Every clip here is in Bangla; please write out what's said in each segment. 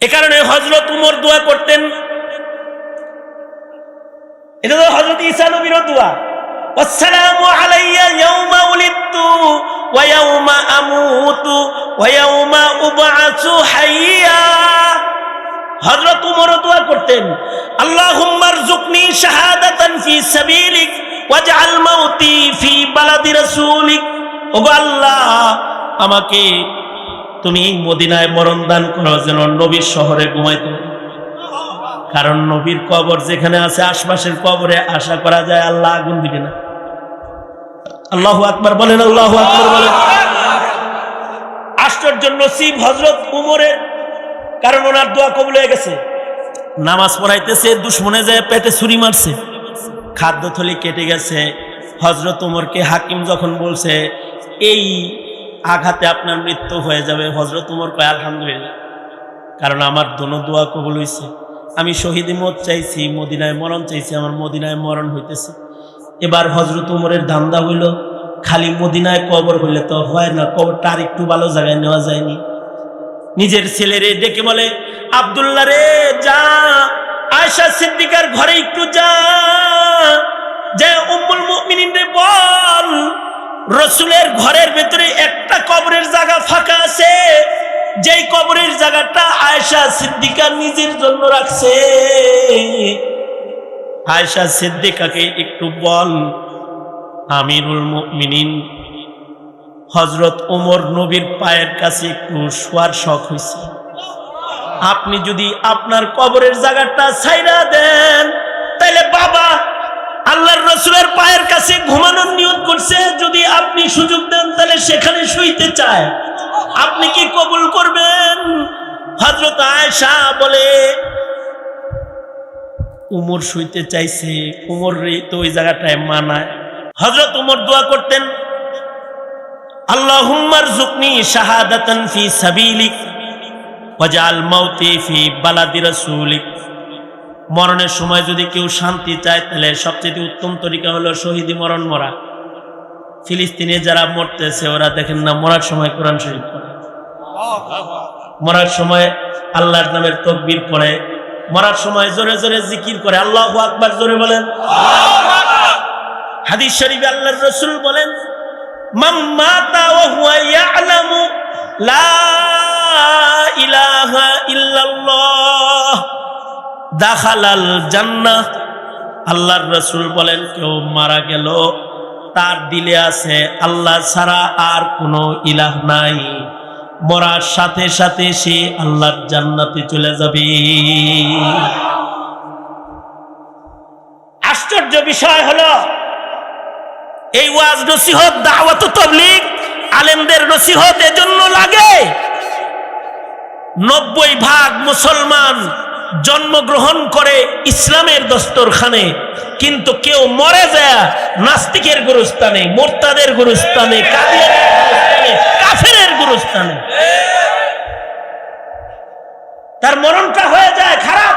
এ কারণে হজরত উমর দোয়া করতেন এটা তো হজরত ঈসা নবীর দোয়া والسلام علي يوم ولدت ويوم أموت ويوم أبعث حيا হযরত উমর দোয়া করতেন আল্লাহুম্মা রযুকনি শাহাদাতান ফি সাবিলিক ওয়াজআল মাউতি ফি বালাদি রাসূলিক ওগো আল্লাহ আমাকে তুমি মদিনায় মরণ দান করো যেন নবীর শহরে ঘুমাইতে কারণ নবীর কবর যেখানে আছে, আশপাশের কবরে আশা করা যায় আল্লাহ আগুন দিবে না। আল্লাহ আকবার বলেন, আল্লাহ আকবার বলেন। আশ্চর্য নসিব হজরত উমরের, কারণ ওনার দোয়া কবুল হয়ে গেছে। নামাজ পড়াইতেছে, দুশ্মনে যায়, পেটে ছুরি মারছে। খাদ্য থলি কেটে গেছে। হজরত উমরকে হাকিম যখন বলছে, এই আঘাতে আপনার মৃত্যু হয়ে যাবে। হজরত উমর কয়, আলহামদুলিল্লাহ। কারণ আমার দোনো দোয়া কবুল হয়েছে আমি শহীদ মত চাইছি, মদিনায় মরণ চাইছি, আমার মদিনায় মরণ হইতেছে। এবার হজরত উমরের ধান্দা হইল, খালি মদিনায় কবর হইলে তো হয় না, কবরটা আর একটু ভালো জায়গায় নেওয়া যায়নি। নিজের ছেলেরে ডেকে বলে, আবদুল্লাহ রে, যা। আয়সা সিদ্দিকার ঘরে একটু যা। যে উম্মুল মুমিনিন রে বল। রসুলের ঘরের ভেতরে একটা কবরের জায়গা ফাঁকা আছে। যেই কবরের জায়গাটা আয়সা সিদ্দিকা নিজের জন্য রাখছে। আয়সা সিদ্দিকাকে একটু বল, আমিরুল মুমিনিন হজরত ওমর নবীর পায়ের কাছে একটু শোয়ার শখ হয়েছে। আপনি যদি আপনার কবরের জায়গাটা ছাইরা দেন তাহলে বাবা আল্লাহর রসুলের পায়ের কাছে ঘুমানোর নিয়ত করছে, যদি আপনি সুযোগ দেন, তাহলে সেখানে শুইতে চায়। আপনি কি কবুল করবেন? হজরত আয়েশা বলে, উমর শুইতে চাইছে। উমর তো ওই জায়গাটায় মানায়। হজরত উমর দোয়া করতেন আল্লাহুম্মার জুকনি শাহাদাতান সাবিলিক, ওয়াজআল মাউতি ফি বালাদি রাসূলিক। মরণের সময় যদি কেউ শান্তি চায়, তাহলে সবচেয়ে উত্তম তরিকা হলো শহীদি মরণ মরা। ফিলিস্তিনে যারা মরতেছে, ওরা দেখেন না, মরার সময় কোরআন শরীফ পড়ে। মরার সময় আল্লাহর নামের তকবির পড়ে। মরার সময় জোরে জোরে জিকির করে। আল্লাহ আকবার, জোরে বলেন। হাদিস শরীফ আল্লাহর রাসূল বলেন ইলাহা ইল্লাল্লাহ। দাখালাল জান্নাহ। আল্লাহর রাসূল বলেন, কেউ মারা গেল, তার দিলে আছে আল্লাহ ছাড়া আর কোনো ইলাহ নাই। মরার সাথে সাথে সে আল্লাহর জান্নাতে চলে যাবে। আশ্চর্য বিষয় হলো, এই ওয়াজ নসিহত, দাওয়াত তবলিগ আলেমদের নসিহত এজন্য লাগে। নব্বই ভাগ মুসলমান জন্মগ্রহণ করে ইসলামের দস্তরখানে, কিন্তু কেউ মরে যায়, নাস্তিকের গুরুস্থানে, মোরতাদের গুরুস্থানে, কাফেরের গুরুস্থানে তার মরণটা হয়ে যায় খারাপ।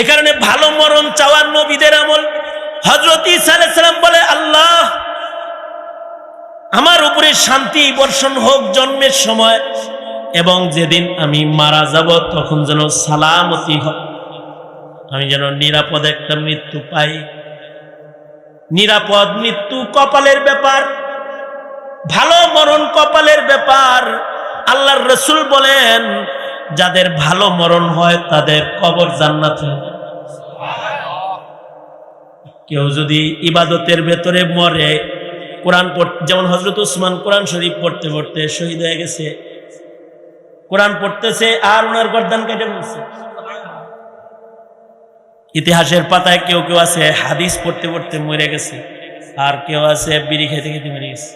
এ কারণে ভালো মরণ চাওয়ার নবীদের আমল। হজরত ইসালাম বলে, আল্লাহ, আমার উপরে শান্তি বর্ষণ হোক জন্মের সময় এবং যেদিন আমি মারা যাব, তখন যেন সালামতি হয়। আমি যেন নিরাপদ একটা মৃত্যু পাই। নিরাপদ মৃত্যু কপালের ব্যাপার, ভালো মরণ কপালের ব্যাপার। আল্লাহর রসুল বলেন, যাদের ভালো মরণ হয়, তাদের কবর জান্নাত কেউ যদি ইবাদতের ভেতরে মরে, কোরআন যেমন হজরত উসমান কোরআন শরীফ পড়তে পড়তে শহীদ হয়ে গেছে কোরআন পড়তেছে আর ওনার গর্দান কেটে বলছে ইতিহাসের পাতায় কেউ কেউ আছে, হাদিস পড়তে পড়তে মরে গেছে। আর কেউ আছে বিড়ি খেতে খেতে মরে গেছে।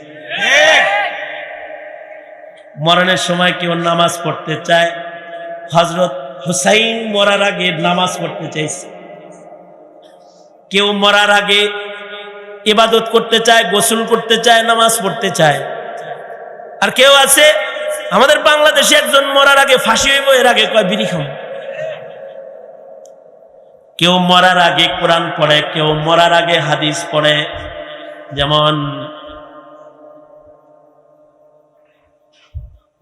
মরণের সময় কেউ নামাজ পড়তে চায়। হজরত হুসাইন মরার আগে নামাজ পড়তে চাইছে। কেউ মরার আগে ইবাদত করতে চায়, গোসল করতে চায়, নামাজ পড়তে চায়। আর কেউ আছে আমাদের বাংলাদেশে একজন মরার আগে ফাঁসি হইব, এর আগে কয় বিড়ি খাম কেউ মরার আগে কোরআন পড়ে, কেউ মরার আগে হাদিস পড়ে। যেমন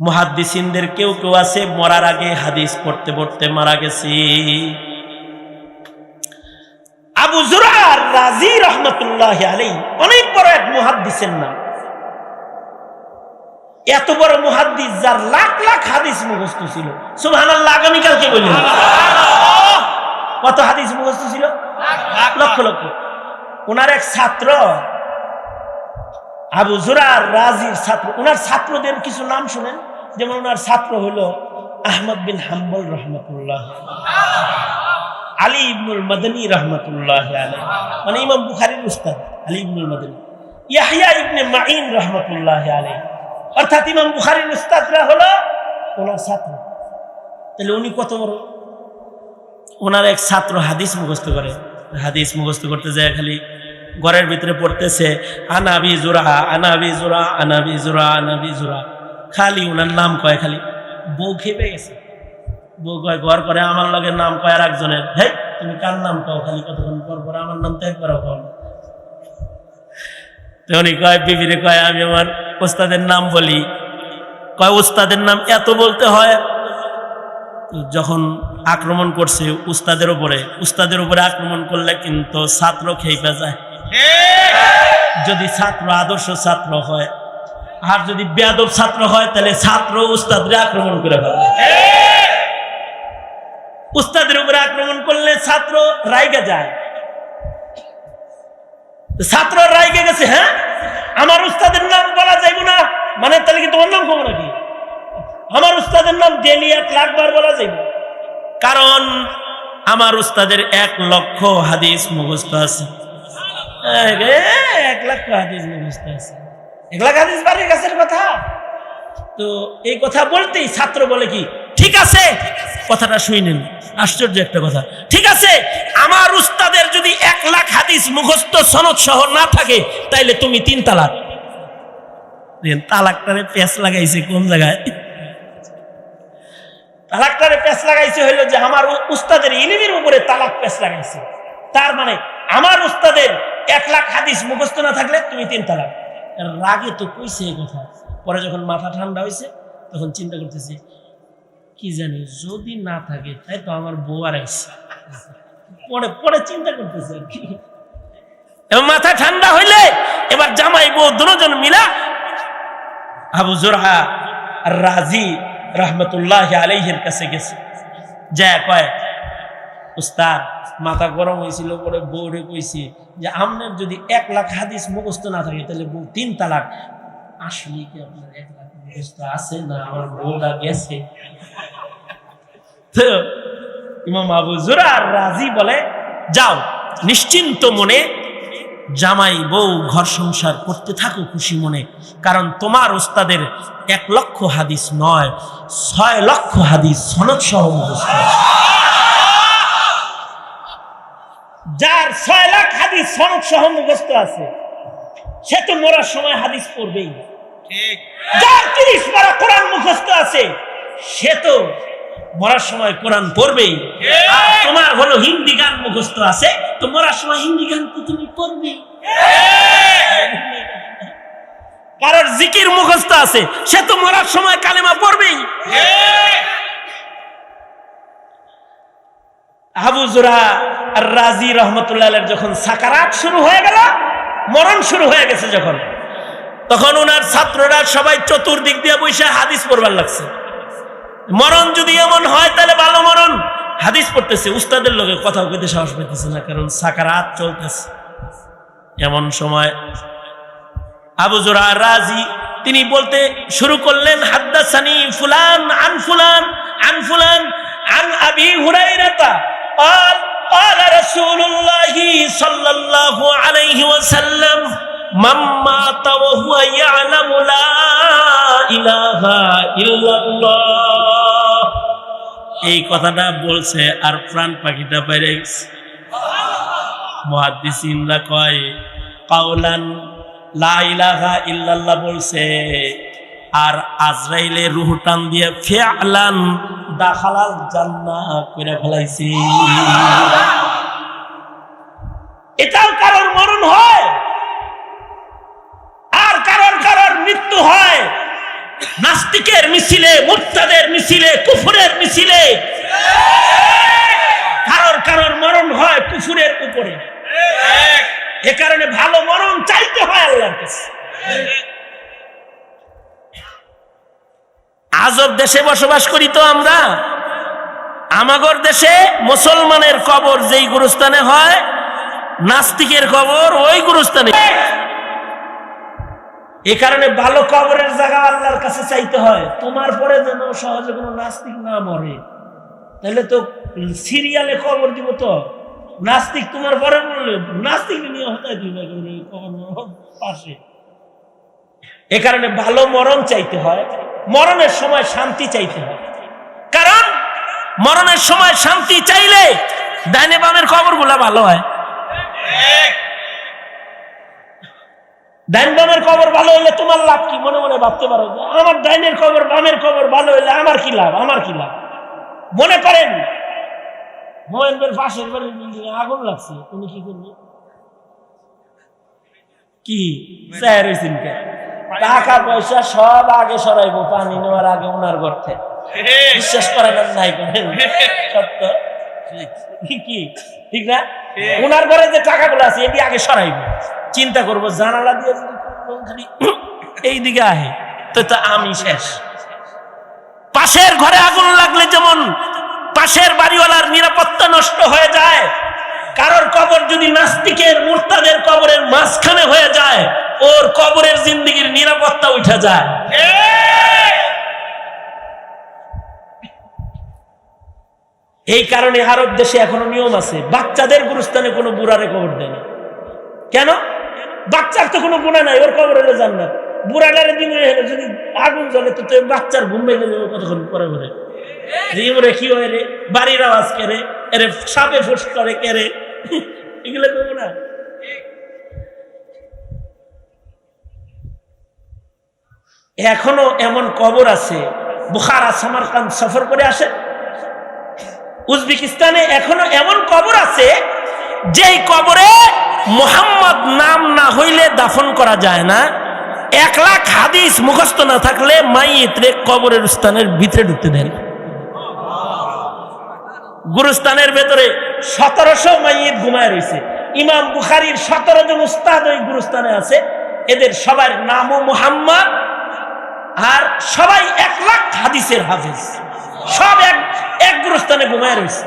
মুহাদ্দিসিনদের কেউ কেউ আছে, মরার আগে হাদিস পড়তে পড়তে মারা গেছে। আবু জুরার রাজি রহমতুল্লাহ আলাই অনেক বড় এক মুহাদ্দিসের নাম। এত বড় মুহাদ্দিস যার লাখ লাখ হাদিস মুখস্থ ছিল। সুবহানাল্লাহ, আগামীকালকে বললেন কত হাদিস মুখস্থ ছিল? লক্ষ লক্ষ। ওনার এক ছাত্র, আবু জুরার রাজির ছাত্র। ওনার ছাত্রদের কিছু নাম শুনেন? যেমন ওনার ছাত্র হলো আহমদ বিন হাম্বল রহমতুল্লাহ। আলী ইবনুল মদনী রহমতুল্লাহ মানে ইমাম বুখারির উস্তাদ Ali Ibnul Madini. Yahya ibn Main রহমতুল্লাহ আলাই অর্থাৎ ইমাম বুখারির উস্তাদরা হলো ওনার ছাত্র। তাহলে উনি কত বড়? ওনার এক ছাত্র হাদিস মুখস্থ করে। হাদিস মুখস্থ করতে যায় খালি ঘরের ভিতরে পড়তেছে আনাবি জোরা আনাবি জোরা আনাবি জোরা আনাবি জোরা। খালি ওনার নাম কয় খালি। বউ খেপে গেছে। বউ কয়, ঘর করে আমার লগে নাম কয় আর একজনের। হে তুমি কার নাম কও খালি? কতক্ষণ পর পর আমার নাম তো একবারও কও না। তো উনি কয়, বিবিরে কয়, আমি আমার ওস্তাদের নাম বলি। কয়, ওস্তাদের নাম এত বলতে হয়? যখন আক্রমণ করছে উস্তাদের উপরে উস্তাদের উপরে আক্রমণ করলে কিন্তু ছাত্র খেপে যায়। যদি ছাত্র, আদর্শ ছাত্র হয়, আর যদি বেয়াদব ছাত্র হয়, তাহলে ছাত্র উস্তাদরে আক্রমণ করে ফেলে। উস্তাদের উপরে আক্রমণ করলে ছাত্র রাইগে যায়। ছাত্র রাইগে গেছে হ্যাঁ? আমার উস্তাদের নাম বলা যাইব না। মানে তাহলে কি তোমার নাম কম নাকি? আমার উস্তাদের নাম ডেলি এক বলা যাইব। কারণ আমার উস্তাদের এক লক্ষ হাদিস মুখস্থ আছে। এক এক লক্ষ হাদিস মুখস্থ আছে। এক লাখ হাদিস বাড়ির কাছের কথা। তো এই কথা বলতেই ছাত্র বলে কি? ঠিক আছে? কথাটা শুনেন আশ্চর্য একটা কথা। ঠিক আছে? আমার উস্তাদের যদি এক লাখ হাদিস মুখস্থ সনদ সহ না থাকে, তাইলে তুমি তিন তালাক। তালাকটারে পেঁচ লাগাইছে কোন জায়গায়? তালাকটারে পেঁচ লাগাইছে হইল যে আমার উস্তাদের ইলিমের উপরে তালাক পেঁচ লাগাইছে। তার মানে আমার উস্তাদের এক লাখ হাদিস মুখস্থ না থাকলে তুমি তিন তালাক। রাগে তো কইছে এই কথা। পরে যখন মাথা ঠান্ডা হয়েছে তখন চিন্তা করতেছি কি জানি, যদি না থাকে, তাই তো আমার বউ আর পরে পরে চিন্তা করতেছে আর কি। মাথা ঠান্ডা হইলে এবার জামাই বউ দুজন মিলা আবু জোরহা রাজি রহমতুল্লাহ আলাইহের কাছে গেছে। যা কয়, উস্তাদ, মাথা গরম হয়েছিল পরে বউরে কইছি যে, আপনার যদি এক লাখ হাদিস মুখস্থ না থাকে, তাহলে বউ তিন তালাক। আসলে কি আপনার এক লাখ মুখস্থ আছে না আমার বউটা গেছে তো ইমাম আবু জোরা আর রাজি বলে যাও নিশ্চিন্ত মনে জামাই বউ ঘর সংসার করতে থাকো খুশি মনে, কারণ তোমার ওস্তাদের এক লক্ষ হাদিস নয়, ছয় লক্ষ হাদিস সনদ সহ। যার ছয় লাখ হাদিস সনদ সহ মুখস্থ আছে, সে তো মরার সময় হাদিস পড়বেই যার তিরিশ পারা কোরআন মুখস্থ আছে সে তো মরার সময় কোরআন পড়বেই। আর তোমার হলো হিন্দি গান মুখস্থ আছে তো মরার সময় হিন্দি গান তো তুমি পড়বে। কারোর জিকির মুখস্থ আছে সে তো মরার সময় কালেমা পড়বেই। আবু জুরা আর রাজি রহমতুল্লাহ যখন সাকারাত শুরু হয়ে গেল মরণ শুরু হয়ে গেছে যখন। তখন ওনার ছাত্ররা সবাই চতুর্দিক দিয়ে বসে হাদিস পড়বার লাগছে মরণ যদি এমন হয় তাহলে ভালো মরণ হাদিস পড়তেছে উস্তাদের লোকে কথা কইতে সাহস পেতেছে না কারণ সাকারাত চলতেছে এমন সময় আবু জোরা রাজি তিনি বলতে শুরু করলেন হাদ্দাসানি ফুলান আন ফুলান আন ফুলান আন আবি হুরাইরাতা قال قال رسول الله صلى الله عليه وسلم মাম্মা এই কথাটা বলছে আর প্রাণ পাখিটা বাইরে মহাদিসা কয় ইল্লাল্লাহ বলছে, আর আজরাইলে রুহ টান দিয়ে ফেয়ালান দাখালাল জান্না করে ফেলাইছি। এটাও কারোর নাস্তিকের মিছিলে, মুরতাদের মিছিলে, কুফুরের মিছিলে। কারোর কারোর মরণ হয় কুফুরের উপরে। এ কারণে ভালো মরণ চাইতে হয় আল্লাহর কাছে। আজব দেশে বসবাস করি তো আমরা। আমাগর দেশে মুসলমানের কবর যেই গুরুস্থানে হয়, নাস্তিকের কবর ওই গুরুস্থানে। এ কারণে ভালো কবরের জায়গা আল্লাহর কাছে চাইতে হয়। তোমার পরে যেন সহজে কোনো নাস্তিক না মরে। তাহলে তো সিরিয়ালে কবর দিব তো। নাস্তিক তোমার পরে বললে নাস্তিক নিয়ে হতাই দিবে পাশে। এ কারণে ভালো মরণ চাইতে হয়। মরণের সময় শান্তি চাইতে হয়। কারণ মরণের সময় শান্তি চাইলে ডাইনে বামের খবরগুলা ভালো হয়। ডাইন বামের খবর ভালো হইলে তোমার লাভ কি? মনে মনে ভাবতে পারো আমার ডাইনের খবর বামের খবর ভালো হইলে আমার কি লাভ? আমার কি লাভ? মনে করেন মোয়েনদের পাশের বাড়ির বিল্ডিং আগুন লাগছে তুমি কি করবে? কি? স্যার হয়েছেন কে? টাকা পয়সা সব আগে সরাইবো পানি নেওয়ার আগে ওনার থেকে। বিশ্বাস করেন নাই করেন? সত্য? কি ঠিক না? ওনার ঘরে যে আছে এটি আগে চিন্তা জানালা দিয়ে যদি এই দিকে আহে তো আমি শেষ। পাশের ঘরে আগুন লাগলে যেমন পাশের বাড়িওয়ালার নিরাপত্তা নষ্ট হয়ে যায়, কারোর কবর যদি নাস্তিকের মুরতাদের কবরের মাঝখানে হয়ে যায়, ওর কবরের জিন্দিগির নিরাপত্তা উঠে যায়। এই কারণে আরব দেশে এখনও নিয়ম আছে, বাচ্চাদের গুরুস্থানে কোনো বুড়ারে কবর দেয় না। কেন? বাচ্চার তো কোনো গুণা নাই, ওর কবর হলে জান্নাত। বুড়াটারে দিনে যদি আগুন জ্বলে, তো তো বাচ্চার ঘুম ভেঙে যাবে কতক্ষণ পরে পরে। রিমরে কি হয় রে? বাড়ির আওয়াজ কেড়ে এরে সাপে ফুস করে কেড়ে এগুলো করব না এখনও এমন কবর আছে, বুখারা, সামারকান্দ সফর করে আসে। উজবেকিস্তানে এখনও এমন কবর আছে, যেই কবরে মোহাম্মদ নাম না হইলে দাফন করা যায় না। এক লাখ হাদিস মুখস্থ না থাকলে মাইয়েতরে কবরের স্থানের ভিতরে ঢুকতে দেন। গুরুস্থানের ভেতরে সতেরোশো মাইয়েত ঘুমায় রয়েছে ইমাম বুখারির সতেরো জন উস্তাদ ওই গুরুস্থানে আছে। এদের সবার নামও মোহাম্মদ, আর সবাই এক লাখ হাদিসের হাফিজ। সব এক এক গুরুস্থানে ঘুমায় রয়েছে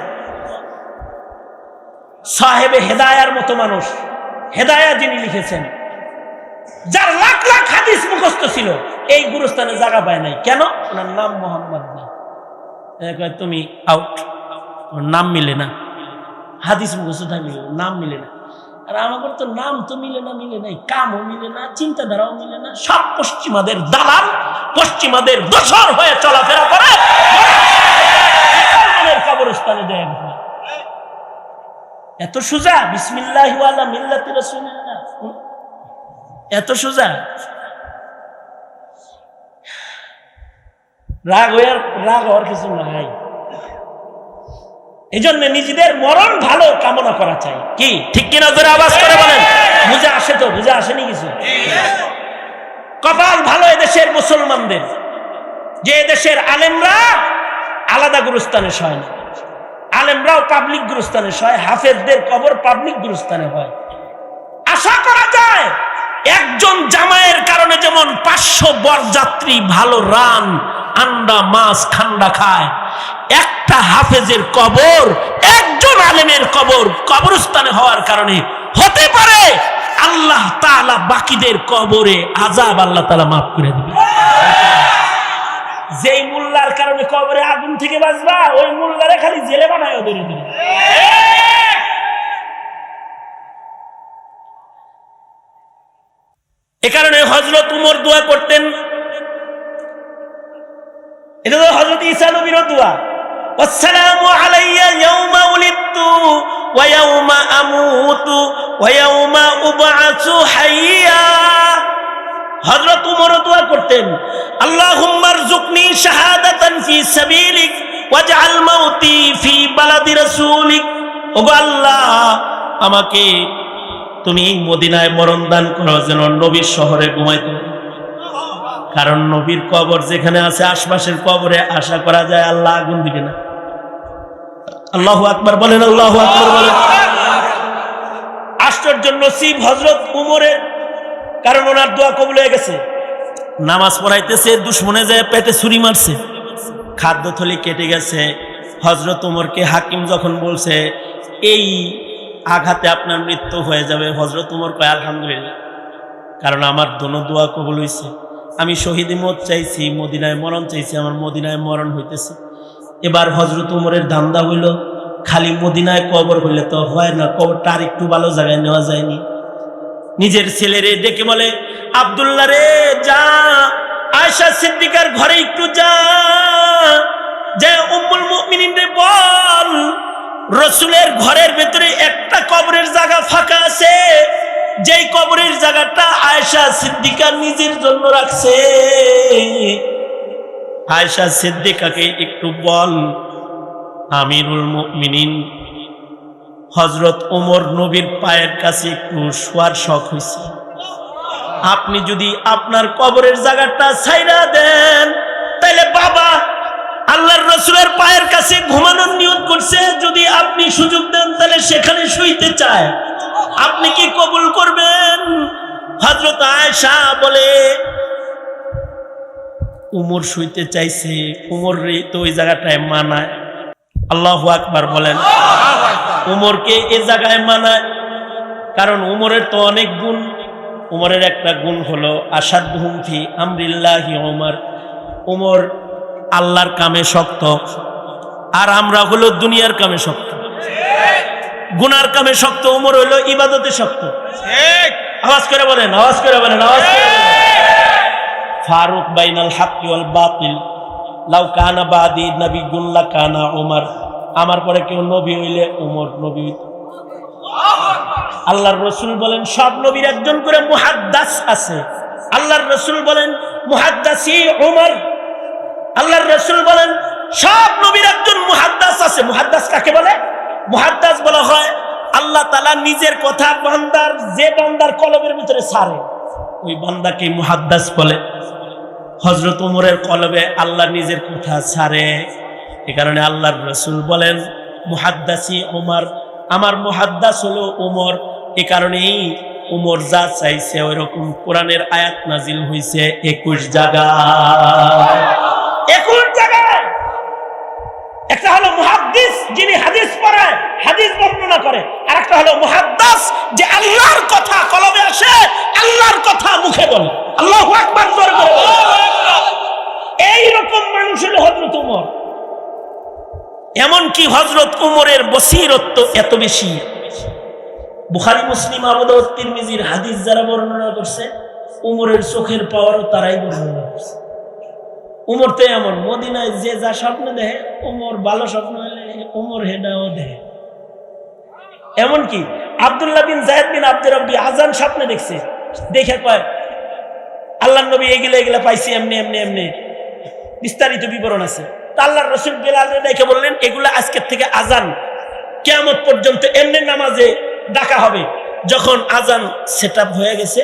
সাহেবে হেদায়ার মতো মানুষ। হেদায়া যিনি লিখেছেন, যার লাখ লাখ হাদিস মুখস্থ ছিল, এই গুরুস্থানে জায়গা পায় নাই। কেন? ওনার নাম মোহাম্মদ না। তুমি আউট নাম মিলে না। হাদিস মুখস্থ থাকলে নাম মিলে না। আর আমাদের তো নাম তো মিলে না, মিলে নাই। কামও মিলে না, চিন্তাধারাও মিলে না। সব পশ্চিমাদের দালাল পশ্চিমাদের দোষর হয়ে চলাফেরা করে। কবরস্থানে দেয় এত সোজা, বিসমিল্লাহ মিল্লাতি রাসূলিল্লাহ। এত সোজা। রাগ হইয়ার রাগ হওয়ার কিছু নাই। এই জন্য নিজেদের মরণ ভালো কামনা করা চাই। কি? ঠিক কিনা ধরে আওয়াজ করে বলেন? বুঝে আসে তো, বুঝে আসেনি কিছু? কপাল ভালো এদেশের মুসলমানদের। যে এদেশের আলেমরা আলাদা গুরুস্থানে সয় না। আলেমরাও পাবলিক গুরুস্থানে সয় হাফেজদের কবর পাবলিক গুরুস্থানে হয়। আশা করা যায় একজন জামাইয়ের কারণে যেমন পাঁচশো বরযাত্রী ভালো রান, আন্ডা, মাছ, খান্ডা খায়, একটা হাফেজের কবর, একজন আলেমের কবর কবরস্থানে হওয়ার কারণে হতে পারে আল্লাহ তাআলা বাকিদের কবরে আজাব আল্লাহ তালা মাফ করে দিবে। যেই মোল্লার কারণে কবরে আগুন থেকে বাঁচবা, ওই মোল্লারে খালি জেলে বানায় ওদের ওদের এ কারণে হজরত উমর দোয়া করতেন। এটা তো হজরত ঈসা নবীর দোয়া। হাইয়া। হযরত উমর দোয়া করতেন, আল্লাহুম্মা রযুকনি শাহাদাতান ফি সাবিলিক ওয়াজআল মাউতি ফি বালাদি রাসূলিক। ওগো আল্লাহ, আমাকে তুমি মদিনায় মরণ দান করো যেন নবীর শহরে ঘুমাইতে কারণ নবীর কবর যেখানে আছে, আশপাশের কবরে আশা করা যায় আল্লাহ আগুন দিবে না। আল্লাহ আকবার বলেন, আল্লাহ আকবার বলেন। আশ্চর্য নসিব হজরত উমরের কারণ ওনার দোয়া কবুল হয়ে গেছে। নামাজ পড়াইতেছে, দুশ্মনে যায় পেটে ছুরি মারছে। খাদ্য থলি কেটে গেছে। হজরত উমরকে হাকিম যখন বলছে, এই আঘাতে আপনার মৃত্যু হয়ে যাবে। হজরত উমর কয়, আলহামদুলিল্লাহ। কারণ আমার দোনো দোয়া কবুল হয়েছে আমি শহীদ মত চাইছি, মদিনায় মরণ চাইছি, আমার মদিনায় মরণ হইতেছে। এবার হজরত উমরের ধান্দা হইল, খালি মদিনায় কবর হইলে তো হয় না, কবরটা আর একটু ভালো জায়গায় নেওয়া যায়নি। নিজের ছেলেরে ডেকে বলে, আবদুল্লাহ রে, যা। আয়সা সিদ্দিকার ঘরে একটু যা। যে উম্মুল মুমিনিন রে বল, রসুলের ঘরের ভেতরে একটা কবরের জায়গা ফাঁকা আছে। যেই কবরের জায়গাটা আয়সা সিদ্দিকা নিজের জন্য রাখছে। আয়সা সিদ্দিকাকে একটু বল, আমিরুল মুমিনিন হজরত ওমর নবীর পায়ের কাছে একটু শোয়ার শখ হয়েছে আপনি যদি আপনার কবরের জায়গাটা ছাইরা দেন তাহলে বাবা, আল্লাহর রসুলের পায়ের কাছে ঘুমানোর নিয়ত করছে। যদি আপনি সুযোগ দেন, তাহলে সেখানে শুইতে চায়। আপনি কি কবুল করবেন? হজরত আয়সা বলে, উমর শুইতে চাইছে। উমর তো ওই জায়গাটায় মানায়। আল্লাহ আকবার বলেন। উমরকে এ জায়গায় মানায়। কারণ উমরের তো অনেক গুণ। উমরের একটা গুণ হলো আসাদ আমরিল্লাহি ওমর উমর আল্লাহর কামে শক্ত। আর আমরা হলো দুনিয়ার কামে শক্ত। গুনার কামে শক্ত, উমর হইল ইবাদতে শক্ত। আওয়াজ করে বলেন, আওয়াজ করে বলেন, আওয়াজ করে ফারুক বাইনাল হাক্কি ওয়াল বাতিল। লাউ কানা বাদি নবী গুল্লা কানা উমর। আমার পরে কেউ নবী হইলে উমর নবী। আল্লাহর রসুল বলেন, সব নবীর একজন করে মুহাদ্দাস আছে। আল্লাহর রসুল বলেন, মুহাদ্দাসি উমর। আল্লাহর রসুল বলেন, সব নবীর একজন মুহাদ্দাস আছে। মুহাদ্দাস কাকে বলে? মুহাদ্দাস বলা হয়, আল্লাহ তালা নিজের কথা বান্দার, যে বান্দার কলবের ভিতরে সারে। ওই বান্দাকে মুহাদ্দাস বলে। হজরত উমরের কলবে আল্লাহ নিজের কথা ছাড়ে এ কারণে আল্লাহর রসুল বলেন, মুহাদ্দাসি ওমর আমার মুহাদ্দাস হলো উমর। এ কারণেই উমর যা চাইছে ওই রকম কোরআনের আয়াত নাজিল হয়েছে একুশ জায়গায়। একুশ জায়গায়! একটা হলো মুহাদ্দিস যিনি হাদিস পড়ায় হাদিস বর্ণনা করে। আর একটা হলো মুহাদ্দাস যে আল্লাহর কথা কলবে আসে, আল্লাহর কথা মুখে বলে। আল্লাহ আকবার করে বলে। এইরকম মানুষ হলো হজরত উমর এমনকি হজরত উমরের বসিরত্ব এত বেশি। বুখারি, মুসলিম আবুদাউদ তিরমিজির হাদিস যারা বর্ণনা করছে, উমরের চোখের পাওয়ারও তারাই বর্ণনা করছে। উমর তো এমন, মদিনায় যে যা স্বপ্ন দেখে, উমর ভালো স্বপ্ন হলে উমর হেডাও দেখে। এমনকি আবদুল্লাহ বিন জায়দ বিন আব্দুর রব্বি আজান স্বপ্নে দেখছে, দেখে কয় আল্লাহ নবী এগুলো এগুলো পাইছি, এমনি এমনি এমনি। বিস্তারিত বিবরণ আছে। তা আল্লাহর রসুল বেলাল দেখে বললেন, এগুলো আজকের থেকে আজান কেয়ামত পর্যন্ত এমনি নামাজে ডাকা হবে। যখন আজান সেট হয়ে গেছে,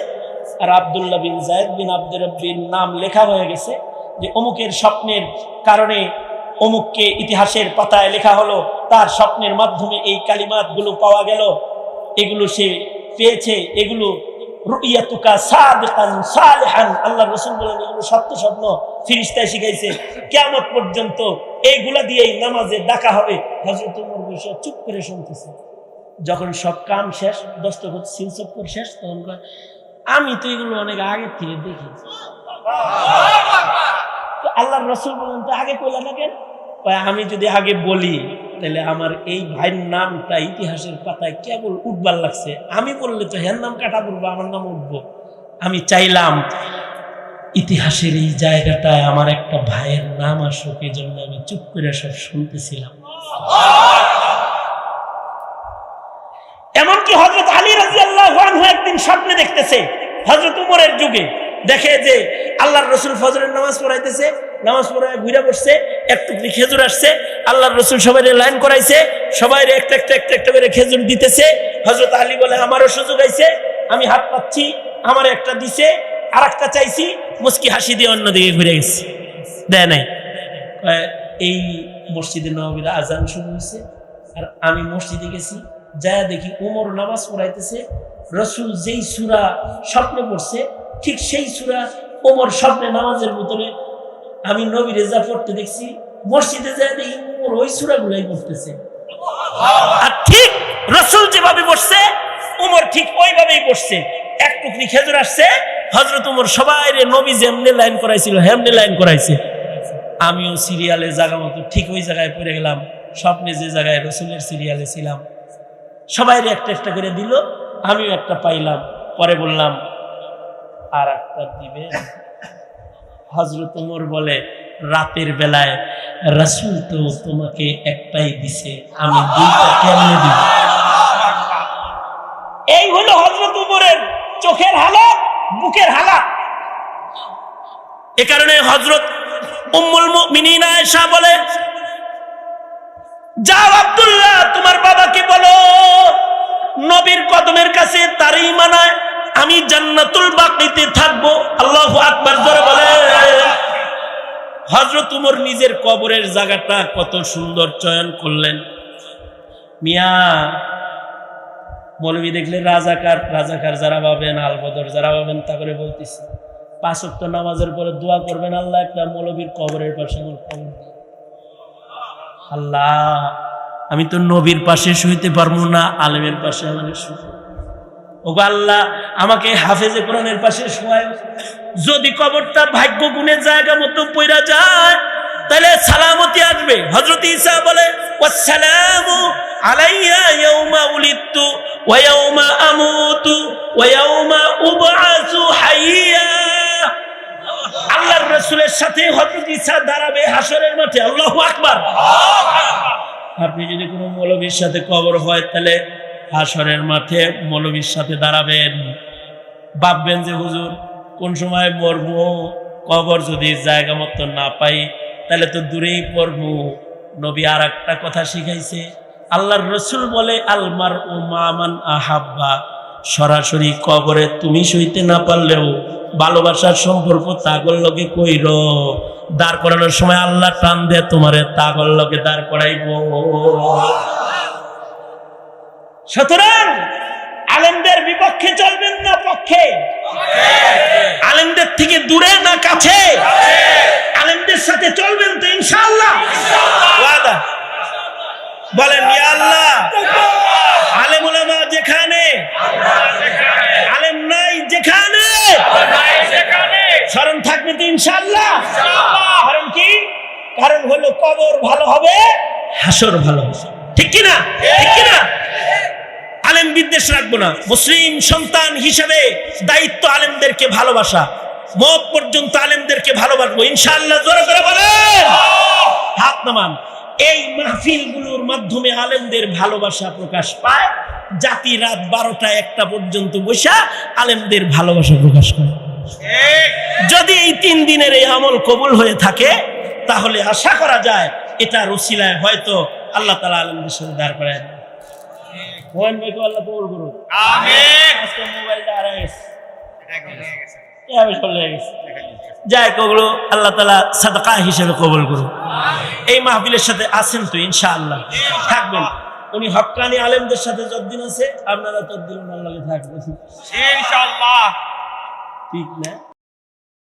আর আবদুল্লাহ বিন জায়দ বিন আব্দুর রব্বির নাম লেখা হয়ে গেছে যে অমুকের স্বপ্নের কারণে অমুককে ইতিহাসের পাতায় লেখা হলো, তার স্বপ্নের মাধ্যমে এই কালিমাতগুলো পাওয়া গেল। এগুলো সে পেয়েছে, এগুলো রুইয়াতুকা সাদিকান সালেহান। আল্লাহ রসুল বলেন, এগুলো সত্য স্বপ্ন। ফিরিস্তায় শিখাইছে কেমন পর্যন্ত এইগুলা দিয়েই নামাজে ডাকা হবে। হজরত উমর বসে চুপ করে শুনতেছে। যখন সব কাম শেষ, দস্তখত সিলসপ্পর শেষ, তখন আমি তো এগুলো অনেক আগে থেকে দেখি তো আল্লাহর রসুল বলেন, তো আগে কইলা না কেন? আমি যদি আগে বলি, তাহলে আমার এই ভাইয়ের নামটা ইতিহাসের পাতায় কেবল উঠবার লাগছে। আমি বললে তো হের নাম কাটা পড়ব, আমার নাম উঠবো। আমি চাইলাম ইতিহাসের এই জায়গাটায় আমার একটা ভাইয়ের নাম আসুক এই জন্য আমি চুপ করে সব শুনতেছিলাম। এমনকি হজরত আলী রাজি আল্লাহ একদিন স্বপ্নে দেখতেছে হজরত উমরের যুগে। দেখে যে আল্লাহর রসুল ফজরের নামাজ পড়াইতেছে নামাজ পড়ায় ঘুরে বসছে একটু খেজুর আসছে, আল্লাহর রসুল সবাই লাইন করাইছে সবাই একটা একটা একটা একটা করে খেজুর দিতেছে। হজরত আলী বলে, আমারও সুযোগ আইছে, আমি হাত পাচ্ছি আমার একটা দিছে আর একটা চাইছি মুস্কি হাসি দিয়ে অন্যদিকে ঘুরে গেছে। দেয় নাই। এই মসজিদে নবীর আজান শুরু হয়েছে, আর আমি মসজিদে গেছি যা দেখি উমর নামাজ পড়াইতেছে, রসুল যেই সুরা স্বপ্নে পড়ছে, ঠিক সেই সুরা ওমর স্বপ্নে নামাজের ভিতরে আমি নবী রেজা পড়তে দেখছি, মসজিদে যা দেখি উমর ওই সুরাগুলাই পড়তেছে। আর ঠিক রসুল যেভাবে বসছে, উমর ঠিক ওইভাবেই বসছে। এক টুকরি খেজুর আসছে হজরত উমর সবাই রে নবী যেমনে লাইন করাইছিল, হেমনে লাইন করাইছে। আমিও সিরিয়ালে জায়গা মতো ঠিক ওই জায়গায় পড়ে গেলাম, স্বপ্নে যে জায়গায় রসুলের সিরিয়ালে ছিলাম। সবাই একটা একটা করে দিল, আমিও একটা পাইলাম, পরে বললাম আর একটা দিবে হজরত উমর বলে, রাতের বেলায় রাসুল তো তোমাকে একটাই দিছে, আমি দুইটা কেমনে দিব? এই হলো হজরত উমরের চোখের হালাত, বুকের হালাত। এ কারণে হজরত উম্মুল মুমিনিন আয়েশা বলে, যাও আব্দুল্লাহ, তোমার বাবাকে বলো, নবীর কদমের কাছে তারই মানায় আমি জান্নাতুল বাকিতে থাকব। আল্লাহ আকবার, জোরে বলে। হজরত উমর নিজের কবরের জায়গাটা কত সুন্দর চয়ন করলেন। মিয়া, মৌলবী দেখলে রাজাকার রাজাকার যারা পাবেন আলবদর যারা পাবেন তা করে বলতেছি। পাঁচ নামাজের পরে দোয়া করবেন, আল্লাহ একটা মৌলবীর কবরের পাশে আমার আল্লাহ, আমি তো নবীর পাশে শুইতে পারব না, আলেমের পাশে আমাকে শুতে ওগো আল্লাহ আমাকে হাফেজে কোরআনের পাশে শোয়ায়। যদি কবরটা ভাগ্য গুণের জায়গা মতো পইরা যায় তাহলে সালামতি আসবে। হজরত ঈসা বলে ওয়াসসালামু আলাইয়া ইয়াউমা উলিদতু ওয়া ইয়াউমা আমুতু ওয়া ইয়াউমা উবআসু হাইয়া। আল্লাহর রাসূলের সাথে হযরত ঈসা দাঁড়াবে হাসরের মাঠে। আল্লাহু আকবার। আপনি যদি কোনো মৌলবীর সাথে কবর হয় তাহলে হাসরের মাঠে মৌলবীর সাথে দাঁড়াবেন। ভাববেন যে, হুজুর, কোন সময় মরবো? কবর যদি জায়গা মতো না পাই, তাহলে তো দূরেই পড়ব নবী আর একটা কথা শিখাইছে, আল্লাহর রসুল বলে আলমার ও মামান আহাব্বা। সরাসরি কবরে তুমি সইতে না পারলেও ভালোবাসার সম্পর্ক তাগর লগে কইর। দাঁড় করানোর সময় আল্লাহ টান দেয় তোমারে তাগর লগে দাঁড় করাইব। সুতরাং আলেমদের বিপক্ষে চলবেন না পক্ষে। আলেমদের থেকে দূরে না কাছে। আলেমদের সাথে চলবেন তো ইনশাআল্লাহ। বলেন আল্লাহ, আলেম ওলামা যেখানে, আলেম নাই যেখানে। স্মরণ থাকবে তো ইনশাআল্লাহ। কারণ কি? কারণ হলো কবর ভালো হবে, হাসর ভালো হবে। ঠিক কি না ঠিক কি না আলেম বিদ্বেষ রাখব না। মুসলিম সন্তান হিসেবে দায়িত্ব আলেমদেরকে ভালোবাসা। মত পর্যন্ত আলেমদেরকে ভালোবাসবো। ইনশাআল্লাহ জোরে করে বলেন। হাত নামান। এই মাহফিলগুলোর মাধ্যমে আলেমদের ভালোবাসা প্রকাশ পায়। জাতি রাত বারোটা একটা পর্যন্ত বসা আলেমদের ভালোবাসা প্রকাশ করে। যদি এই তিন দিনের এই আমল কবুল হয়ে থাকে, তাহলে আশা করা যায় এটা রসিলায় হয়তো আল্লাহ তালা আলমদের সাথে দাঁড় করায়। মোহন ভাইকে আল্লাহ কবুল করুন আজকে মোবাইলটা গেছে। যাই ওগুলো আল্লাহ তালা সাদাকা হিসেবে কবুল করুন এই মাহফিলের সাথে আছেন তো ইনশাআল্লাহ। থাকবেন। উনি হক্কানি আলেমদের সাথে যতদিন আছে আপনারা ততদিন ওনার লগে থাকবেন। ইনশাআল্লাহ। ঠিক না?